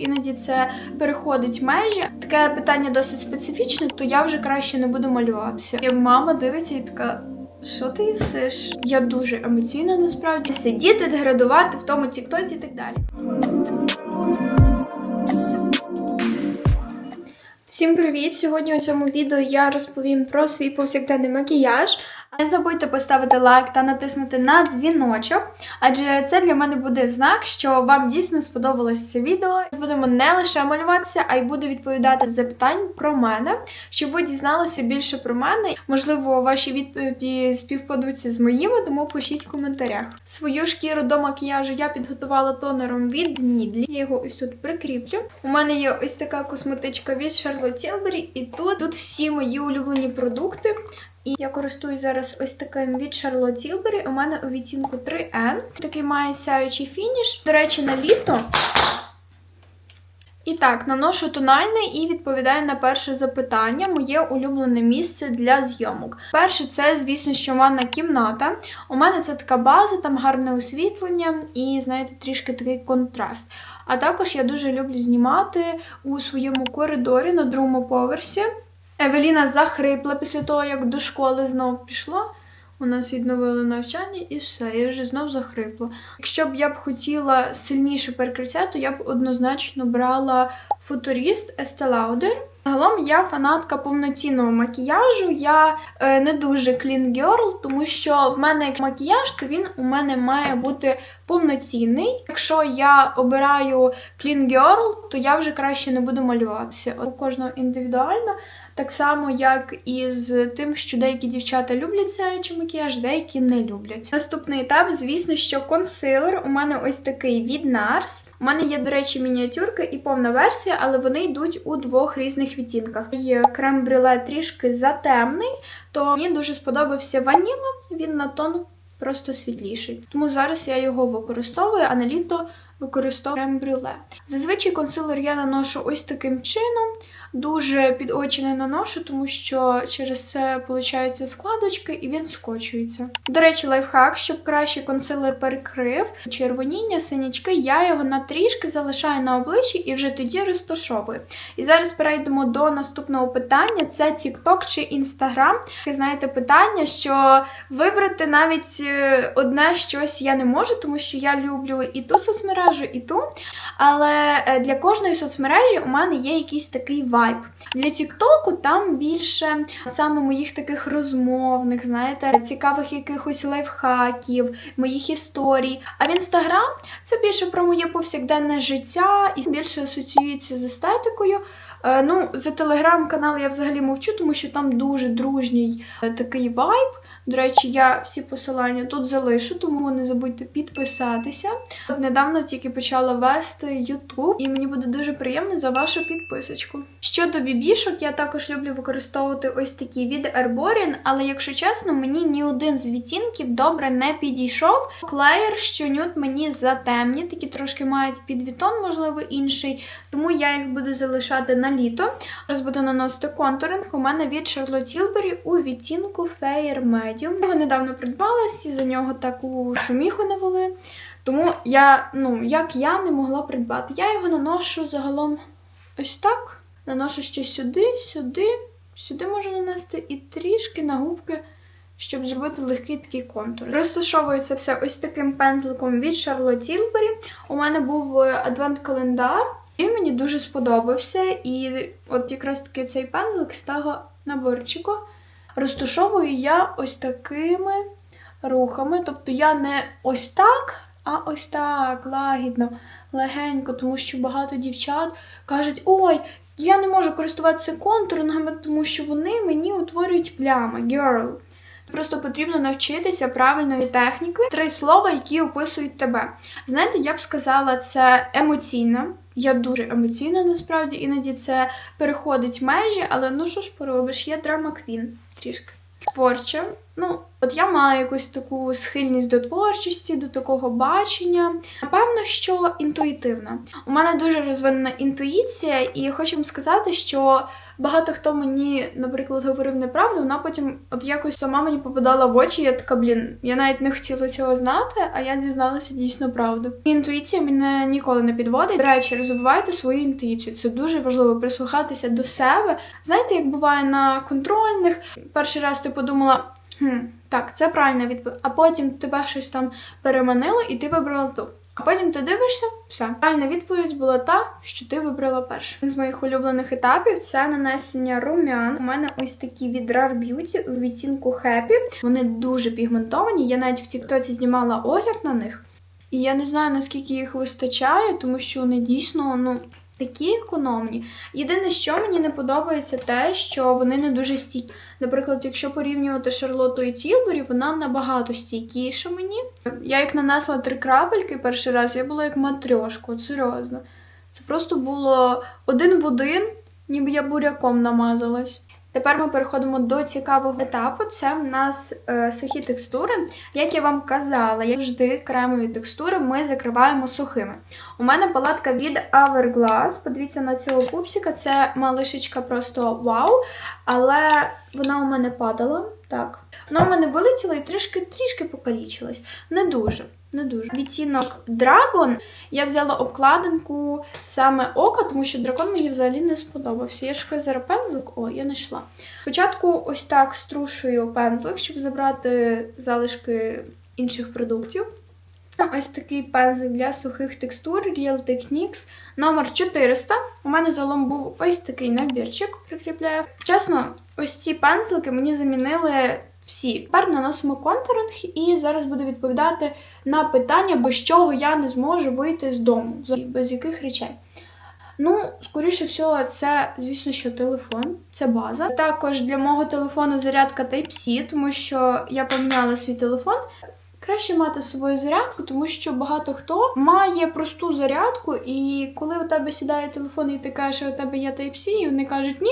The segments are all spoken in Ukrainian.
Іноді це переходить межі. Таке питання досить специфічне, то я вже краще не буду малюватися. І мама дивиться і така. Що ти їсиш? Я дуже емоційна насправді сидіти, деградувати в тому тіктоці і так далі. Всім привіт! Сьогодні у цьому відео я розповім про свій повсякденний макіяж. Не забудьте поставити лайк та натиснути на дзвіночок, адже це для мене буде знак, що вам дійсно сподобалось це відео. Будемо не лише малюватися, а й буду відповідати запитань про мене, щоб ви дізналися більше про мене. Можливо, ваші відповіді співпадуться з моїми, тому пишіть в коментарях. Свою шкіру до макіяжу я підготувала тонером від Нідлі. Я його ось тут прикріплю. У мене є ось така косметичка від Charlotte Tilbury, і тут, тут всі мої улюблені продукти. І я користуюсь зараз ось таким від Charlotte Tilbury. У мене у відтінку 3N. Такий має сяючий фініш. До речі, на літо. І так, наношу тональний і відповідаю на перше запитання. Моє улюблене місце для зйомок. Перше, це, звісно, що ванна кімната. У мене це така база, там гарне освітлення і, знаєте, трішки такий контраст. А також я дуже люблю знімати у своєму коридорі на другому поверсі. Евеліна захрипла після того, як до школи знов пішла. У нас відновили навчання і все, я вже знов захрипла. Якщо б я б хотіла сильніше перекриття, то я б однозначно брала футуріст Lauder. Загалом я фанатка повноцінного макіяжу. Я е, не дуже clean girl, тому що в мене як макіяж, то він у мене має бути повноцінний. Якщо я обираю clean girl, то я вже краще не буду малюватися. У кожного індивідуально. Так само, як і з тим, що деякі дівчата люблять сяючий макіяж, деякі не люблять. Наступний етап, звісно, що консилер. У мене ось такий від NARS. У мене є, до речі, мініатюрка і повна версія, але вони йдуть у двох різних відтінках. Є крем брюле трішки затемний, то мені дуже сподобався ваніла, він на тон просто світліший. Тому зараз я його використовую, а на літо використовую брюле. Зазвичай консилер я наношу ось таким чином. Дуже під очі не наношу, тому що через це получаються складочки і він скочується. До речі, лайфхак, щоб краще консилер перекрив червоніння, синячки, я його на трішки залишаю на обличчі і вже тоді розташовую. І зараз перейдемо до наступного питання: це TikTok чи Instagram. Знаєте питання, що вибрати навіть е, одне щось я не можу, тому що я люблю і ту соцмережу, і ту. Але е, для кожної соцмережі у мене є якийсь такий вайб. Для Тіктоку там більше саме моїх таких розмовних, знаєте, цікавих якихось лайфхаків, моїх історій. А в інстаграм це більше про моє повсякденне життя і більше асоціюється з естетикою. Е, Ну, за телеграм-канал я взагалі мовчу, тому що там дуже дружній е, такий вайб. До речі, я всі посилання тут залишу, тому не забудьте підписатися. Недавно тільки почала вести YouTube, і мені буде дуже приємно за вашу підписочку. Щодо бібішок, я також люблю використовувати ось такі від Erborin, але якщо чесно, мені ні один з відтінків добре не підійшов. Клеєр, що нюд мені затемні, такі трошки мають підвітон, можливо, інший, тому я їх буду залишати на літо. Зараз буду наносити контуринг. У мене від Charlotte Tilbury у відтінку Fair Medium. Його недавно придбала, всі за нього таку шуміху навели. Тому я, ну, як я не могла придбати. Я його наношу загалом ось так. Наношу ще сюди, сюди, сюди можу нанести і трішки на губки, щоб зробити легкий такий контур. Розташовується все ось таким пензликом від Charlotte Tilbury. У мене був адвент-календар. Він мені дуже сподобався. І от якраз таки цей пензлик з того наборчику розташовую я ось такими рухами. Тобто я не ось так, а ось так, лагідно, легенько, тому що багато дівчат кажуть: ой, я не можу користуватися контурингами, тому що вони мені утворюють плями. Girl. Просто потрібно навчитися правильної техніки. Три слова, які описують тебе. Знаєте, я б сказала, це емоційна. Я дуже емоційна, насправді, іноді це переходить межі, але ну що ж поробиш, є драма квін трішки. Творча. Ну, от я маю якусь таку схильність до творчості, до такого бачення. Напевно, що інтуїтивна. У мене дуже розвинена інтуїція, і я хочу вам сказати, що багато хто мені, наприклад, говорив неправду, вона потім от якось сама мені попадала в очі. Я така, блін, я навіть не хотіла цього знати, а я дізналася дійсно правду. Інтуїція мене ніколи не підводить. До речі, розвивайте свою інтуїцію. Це дуже важливо прислухатися до себе. Знаєте, як буває на контрольних, перший раз ти подумала. Хм, так, це правильна відповідь. А потім тебе щось там переманило, і ти вибрала ту. А потім ти дивишся, все. Правильна відповідь була та, що ти вибрала першу. Один з моїх улюблених етапів це нанесення румян. У мене ось такі від Rare Beauty у відтінку Happy. Вони дуже пігментовані. Я навіть в Тіктоці знімала огляд на них. І я не знаю, наскільки їх вистачає, тому що вони дійсно, ну. Такі економні. Єдине, що мені не подобається, те, що вони не дуже стійкі. Наприклад, якщо порівнювати Шарлоту і Тілбері, вона набагато стійкіша мені. Я як нанесла три крапельки перший раз, я була як матрьошка, серйозно. Це просто було один в один, ніби я буряком намазалась. Тепер ми переходимо до цікавого етапу. Це в нас е, сухі текстури. Як я вам казала, як завжди кремові текстури ми закриваємо сухими. У мене палатка від Hourglass. Подивіться на цього пупсика. Це малишечка просто вау. Але вона у мене падала. Так. Вона у мене вилетіла і трішки-трішки покалічилась. Не дуже. Не дуже. Відтінок Dragon я взяла обкладинку саме ока, тому що дракон мені взагалі не сподобався. Я шукаю зараз пензлик, о, я знайшла. Спочатку ось так струшую пензлик, щоб забрати залишки інших продуктів. Ось такий пензлик для сухих текстур Real Techniques номер 400. У мене загалом був ось такий набірчик, прикріпляю. Чесно, ось ці пензлики мені замінили всі. Тепер наносимо контуринг і зараз буду відповідати на питання, без чого я не зможу вийти з дому, без яких речей. Ну, скоріше всього, це, звісно, що телефон, це база. Також для мого телефону зарядка Type-C, тому що я поміняла свій телефон. Краще мати з зарядку, тому що багато хто має просту зарядку, і коли у тебе сідає телефон, і ти кажеш, що у тебе є Type-C, і вони кажуть ні,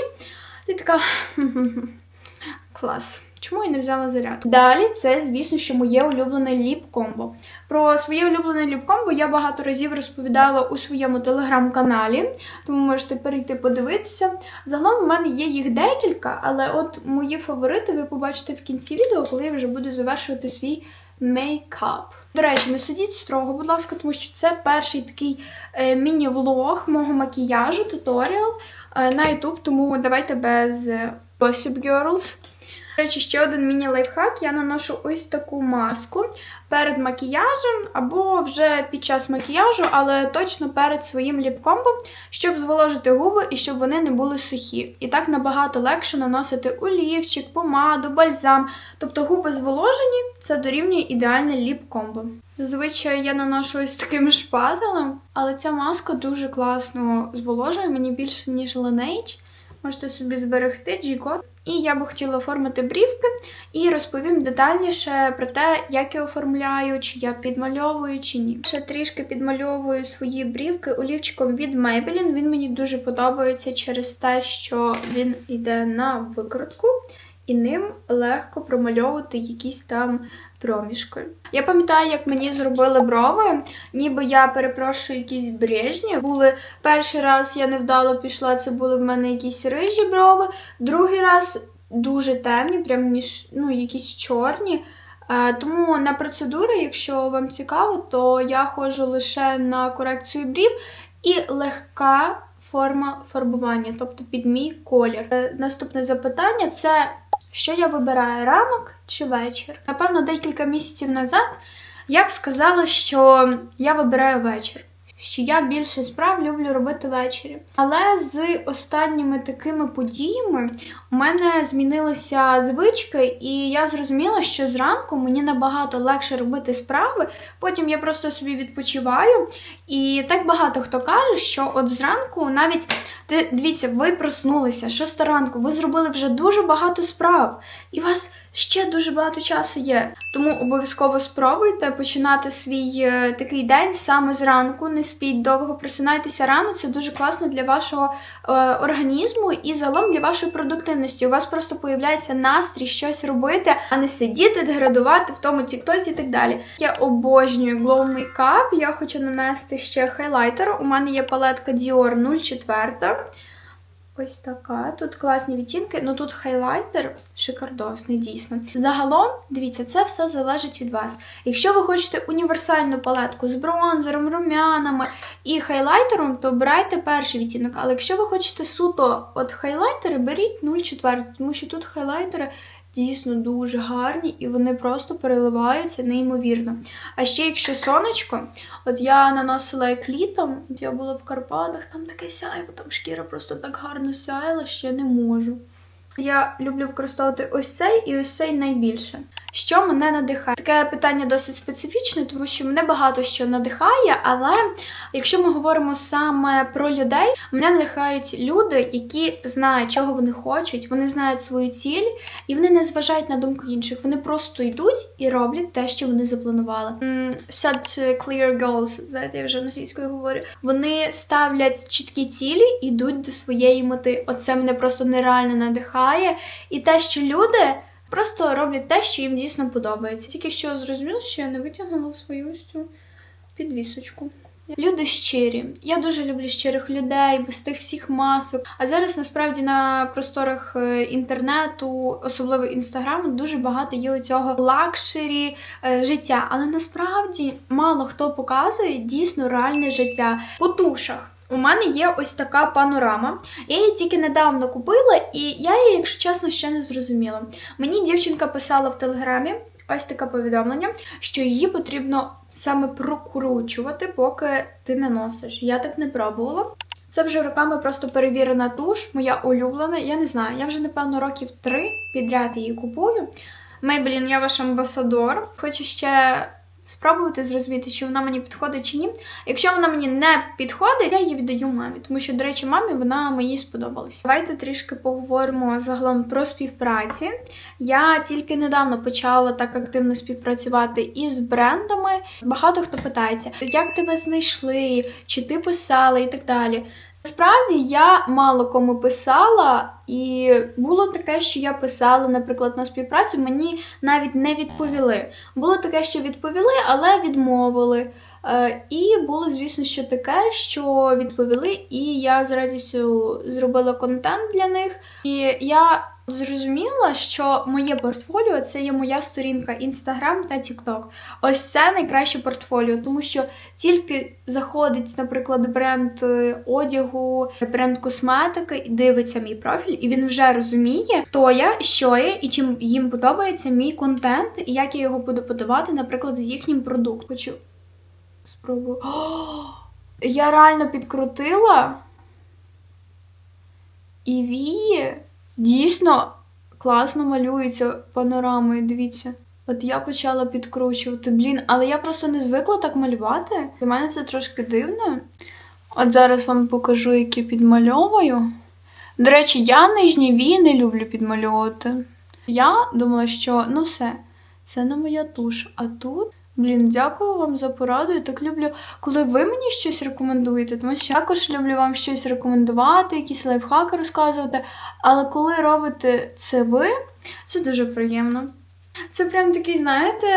ти така клас. Чому я не взяла зарядку? Далі це, звісно, що моє улюблене ліп-комбо. Про своє улюблене ліп-комбо я багато разів розповідала у своєму телеграм-каналі, тому можете перейти подивитися. Загалом у мене є їх декілька, але от мої фаворити ви побачите в кінці відео, коли я вже буду завершувати свій мейкап. До речі, не судіть строго, будь ласка, тому що це перший такий е, міні-влог мого макіяжу, туторіал е, на YouTube, тому давайте без Gossip Girls. Речі, ще один міні-лайфхак. Я наношу ось таку маску перед макіяжем або вже під час макіяжу, але точно перед своїм ліпкомбом, щоб зволожити губи і щоб вони не були сухі. І так набагато легше наносити олівчик, помаду, бальзам. Тобто губи зволожені, це дорівнює ідеальне ліп-комбо. Зазвичай я наношу ось таким шпателем, але ця маска дуже класно зволожує мені більше, ніж Laneige. Можете собі зберегти G-код. І я би хотіла оформити брівки і розповім детальніше про те, як я оформляю, чи я підмальовую, чи ні. Ще трішки підмальовую свої брівки олівчиком від Maybelline. Він мені дуже подобається через те, що він йде на викрутку. І ним легко промальовувати якісь там проміжки. Я пам'ятаю, як мені зробили брови, ніби я перепрошую якісь брежні. Були перший раз я невдало пішла, це були в мене якісь рижі брови, другий раз дуже темні, прям ніж ну, якісь чорні. Е, Тому на процедури, якщо вам цікаво, то я ходжу лише на корекцію брів і легка форма фарбування, тобто під мій колір. Е, Наступне запитання це. Що я вибираю ранок чи вечір? Напевно, декілька місяців назад я б сказала, що я вибираю вечір. Що я більше справ люблю робити ввечері. Але з останніми такими подіями у мене змінилися звички, і я зрозуміла, що зранку мені набагато легше робити справи. Потім я просто собі відпочиваю. І так багато хто каже, що от зранку навіть дивіться, ви проснулися 6 ранку, ви зробили вже дуже багато справ, і вас Ще дуже багато часу є, тому обов'язково спробуйте починати свій е, такий день саме зранку. Не спіть довго, просинайтеся рано. Це дуже класно для вашого е, організму і загалом для вашої продуктивності. У вас просто появляється настрій щось робити, а не сидіти, деградувати в тому тіктоці і так далі. Я обожнюю Glow Makeup, Я хочу нанести ще хайлайтер. У мене є палетка Dior 04. Ось така. Тут класні відтінки, ну тут хайлайтер шикардосний, дійсно. Загалом, дивіться, це все залежить від вас. Якщо ви хочете універсальну палетку з бронзером, румянами і хайлайтером, то брайте перший відтінок. Але якщо ви хочете суто от хайлайтери, беріть 04, тому що тут хайлайтери дійсно дуже гарні і вони просто переливаються неймовірно. А ще якщо сонечко, от я наносила як літом, от я була в Карпатах, там таке сяйво, там шкіра просто так гарно сяяла, ще не можу. Я люблю використовувати ось цей і ось цей найбільше. Що мене надихає? Таке питання досить специфічне, тому що мене багато що надихає, але якщо ми говоримо саме про людей, мене надихають люди, які знають, чого вони хочуть, вони знають свою ціль, і вони не зважають на думку інших. Вони просто йдуть і роблять те, що вони запланували. Set clear goals, знаєте, я вже англійською говорю. Вони ставлять чіткі цілі, йдуть до своєї мети. Оце мене просто нереально надихає. І те, що люди. Просто роблять те, що їм дійсно подобається. Тільки що зрозуміло, що я не витягнула свою ось цю підвісочку. Люди щирі. Я дуже люблю щирих людей, без тих всіх масок. А зараз насправді на просторах е, інтернету, особливо інстаграму, дуже багато є у цього лакшері е, життя. Але насправді мало хто показує дійсно реальне життя по тушах. У мене є ось така панорама. Я її тільки недавно купила, і я її, якщо чесно, ще не зрозуміла. Мені дівчинка писала в телеграмі ось таке повідомлення, що її потрібно саме прокручувати, поки ти не носиш. Я так не пробувала. Це вже роками просто перевірена туш, моя улюблена. Я не знаю, я вже, напевно, років три підряд її купую. Мейблін, я ваш амбасадор. Хочу ще спробувати зрозуміти, чи вона мені підходить чи ні. Якщо вона мені не підходить, я її віддаю мамі, тому що, до речі, мамі вона мені сподобалась. Давайте трішки поговоримо загалом про співпраці. Я тільки недавно почала так активно співпрацювати із брендами. Багато хто питається, як тебе знайшли, чи ти писала і так далі. Насправді я мало кому писала, і було таке, що я писала, наприклад, на співпрацю, мені навіть не відповіли. Було таке, що відповіли, але відмовили. Е, і було, звісно, що таке, що відповіли, і я з радістю зробила контент для них. І я зрозуміла, що моє портфоліо це є моя сторінка Instagram та TikTok. Ось це найкраще портфоліо, тому що тільки заходить, наприклад, бренд е, одягу, бренд косметики, і дивиться мій профіль, і він вже розуміє, хто я, що я, і чим їм подобається мій контент, і як я його буду подавати, наприклад, з їхнім продуктом. Хочу спробую. Я реально підкрутила і вії дійсно класно малюється панорамою, дивіться. От я почала підкручувати, блін, але я просто не звикла так малювати. Для мене це трошки дивно. От зараз вам покажу, які підмальовую. До речі, я нижні вії не люблю підмальовувати. Я думала, що ну все, це не моя туш. А тут Блін, дякую вам за пораду. Я так люблю, коли ви мені щось рекомендуєте, тому що також люблю вам щось рекомендувати, якісь лайфхаки розказувати. Але коли робите це ви, це дуже приємно. Це прям такий, знаєте,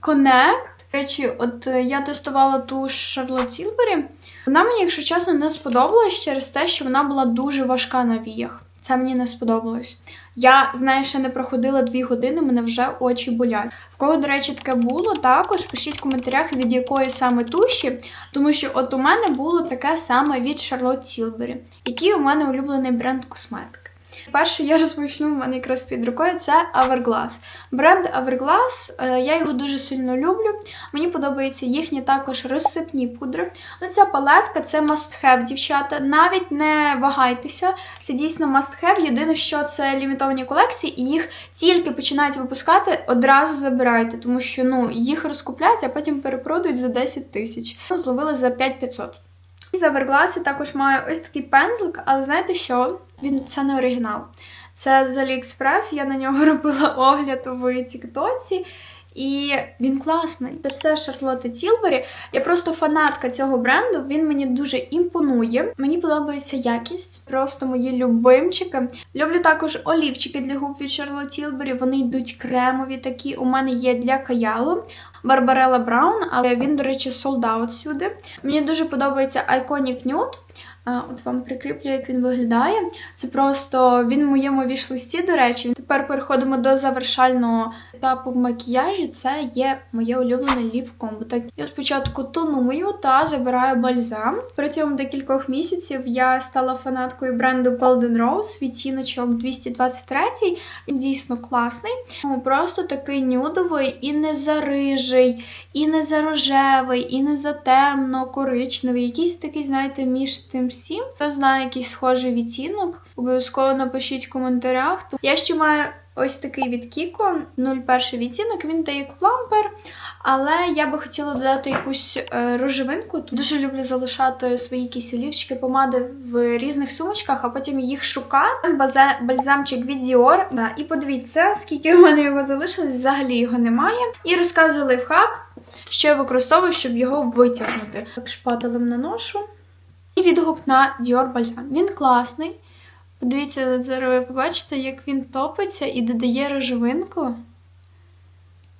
конект. До речі, от е, я тестувала ту Charlotte Tilbury. Вона мені, якщо чесно, не сподобалась через те, що вона була дуже важка на віях. Це мені не сподобалось. Я, знаєш, ще не проходила дві години, мене вже очі болять. В кого, до речі, таке було, також пишіть в коментарях, від якої саме туші, тому що от у мене було таке саме від Charlotte Tilbury, який у мене улюблений бренд косметики. Перше, я розпочну, в мене якраз під рукою це Hourglass. Бренд Hourglass, е, я його дуже сильно люблю. Мені подобаються їхні також розсипні пудри. Ну, Ця палетка це must-have, дівчата. Навіть не вагайтеся, це дійсно must-have. Єдине, що це лімітовані колекції, і їх тільки починають випускати, одразу забирайте, тому що ну, їх розкуплять, а потім перепродають за 10 тисяч. Ну, Зловили за 5500. І за Hourglass також маю ось такий пензлик, але знаєте що? Він це не оригінал. Це з AliExpress, я на нього робила огляд в Тіктоці. І він класний. Це все Шарлотта Тілбері. Я просто фанатка цього бренду. Він мені дуже імпонує. Мені подобається якість, просто мої любимчики. Люблю також олівчики для губ від Charlotte Tilbury. Вони йдуть кремові такі. У мене є для каялу. Барбарела Браун, але він, до речі, солдат сюди. Мені дуже подобається Iconic Nude. От вам прикріплю, як він виглядає. Це просто він в моєму вішлисті, до речі. Тепер переходимо до завершального етапу в макіяжі. Це є моє улюблене ліп комбо. Так, я спочатку тоную та забираю бальзам. Протягом декількох місяців я стала фанаткою бренду Golden Rose відтіночок 223. Він дійсно класний. Просто такий нюдовий і не зарижий, і не за рожевий, і не за темно, коричневий. Якийсь такий, знаєте, між тим всім. Хто знає якийсь схожий відтінок, обов'язково напишіть в коментарях. Я ще маю ось такий від Kiko, 01 відтінок, він дає як плампер. Але я би хотіла додати якусь е, рожевинку. Дуже люблю залишати свої якісь олівчики, помади в різних сумочках, а потім їх шукати. Бальзамчик від Dior. Да, і подивіться, скільки у мене його залишилось, взагалі його немає. І розказую лайфхак, що я використовую, щоб його витягнути. Так шпателем наношу. І відгук на Dior бальзам. Він класний. Подивіться, зараз ви побачите, як він топиться і додає рожевинку.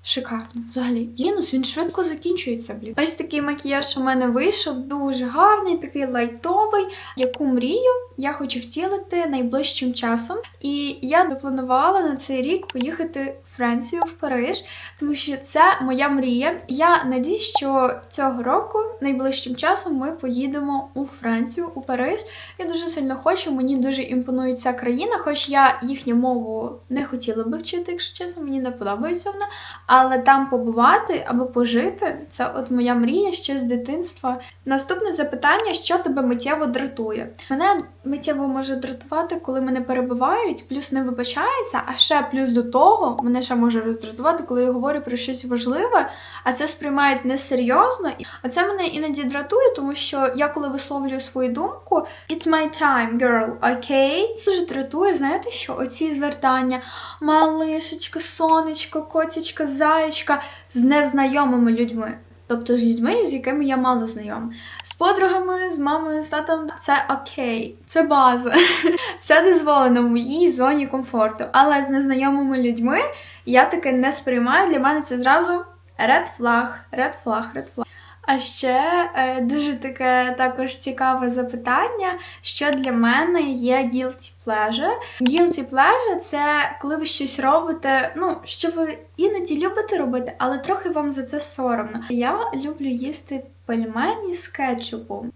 Шикарно, взагалі. Лінус він швидко закінчується, блін. Ось такий макіяж у мене вийшов, дуже гарний, такий лайтовий. Яку мрію я хочу втілити найближчим часом. І я запланувала на цей рік поїхати Францію, в Париж, тому що це моя мрія. Я надію, що цього року, найближчим часом, ми поїдемо у Францію, у Париж. Я дуже сильно хочу, мені дуже імпонує ця країна, хоч я їхню мову не хотіла би вчити, якщо чесно, мені не подобається вона. Але там побувати або пожити це от моя мрія ще з дитинства. Наступне запитання: що тебе миттєво дратує? Мене миттєво може дратувати, коли мене перебивають, плюс не вибачається, а ще плюс до того мене ще може роздратувати, коли я говорю про щось важливе, а це сприймають несерйозно. А це мене іноді дратує, тому що я коли висловлюю свою думку, it's my time, girl, okay? Дуже дратує, знаєте, що оці звертання малишечко, сонечко, котячка, заєчка з незнайомими людьми. Тобто з людьми, з якими я мало знайома. Подругами, з мамою, з татом це окей, це база. Це дозволено в моїй зоні комфорту. Але з незнайомими людьми я таке не сприймаю. Для мене це зразу red flag, red flag, red flag. А ще е, дуже таке також цікаве запитання, що для мене є guilty pleasure. Guilty pleasure – це коли ви щось робите, ну, що ви іноді любите робити, але трохи вам за це соромно. Я люблю їсти пельмені з кетчупом.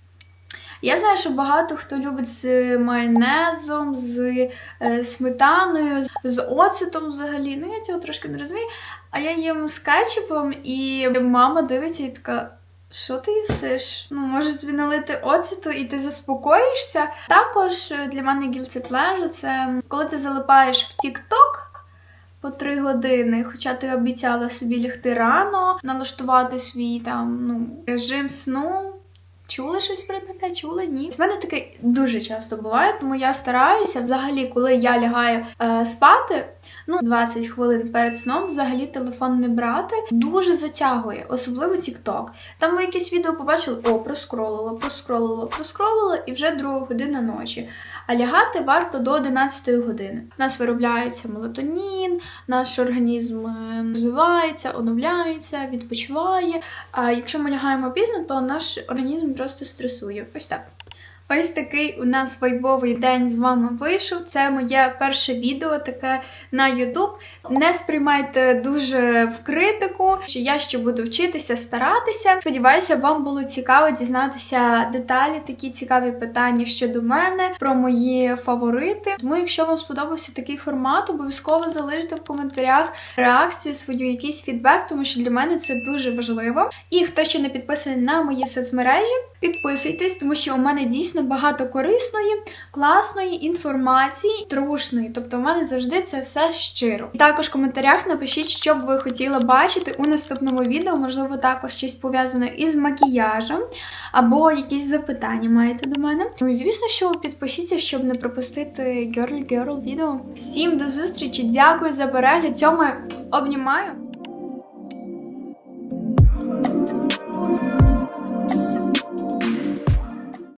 Я знаю, що багато хто любить з майонезом, з е, сметаною, з оцетом взагалі. Ну, я цього трошки не розумію. А я їм з кетчупом, і мама дивиться і така. Що ти їсиш? Ну, може тобі налити оцету і ти заспокоїшся. Також е, для мене guilty pleasure – це коли ти залипаєш в TikTok по три години, хоча ти обіцяла собі лягти рано, налаштувати свій там ну, режим сну. Чули щось про таке? Чули? Ні. У мене таке дуже часто буває, тому я стараюся взагалі, коли я лягаю е, спати, ну 20 хвилин перед сном взагалі телефон не брати. Дуже затягує, особливо TikTok. Там ви якесь відео побачили, о, проскролила, проскролила, проскролила і вже друга година ночі. А лягати варто до 11 години. У нас виробляється мелатонін, наш організм е, розвивається, оновляється, відпочиває. А якщо ми лягаємо пізно, то наш організм просто стресує. Ось так. Ось такий у нас вайбовий день з вами вийшов. Це моє перше відео таке на YouTube. Не сприймайте дуже в критику, що я ще буду вчитися, старатися. Сподіваюся, вам було цікаво дізнатися деталі, такі цікаві питання щодо мене, про мої фаворити. Тому, якщо вам сподобався такий формат, обов'язково залиште в коментарях реакцію свою, якийсь фідбек, тому що для мене це дуже важливо. І хто ще не підписаний на мої соцмережі. Підписуйтесь, тому що у мене дійсно багато корисної, класної інформації, трушної. Тобто, у мене завжди це все щиро. І також в коментарях напишіть, що б ви хотіли бачити у наступному відео. Можливо, також щось пов'язане із макіяжем, або якісь запитання маєте до мене. Ну звісно, що підпишіться, щоб не пропустити Girly Girl відео. Всім до зустрічі! Дякую за перегляд. Цьому обнімаю.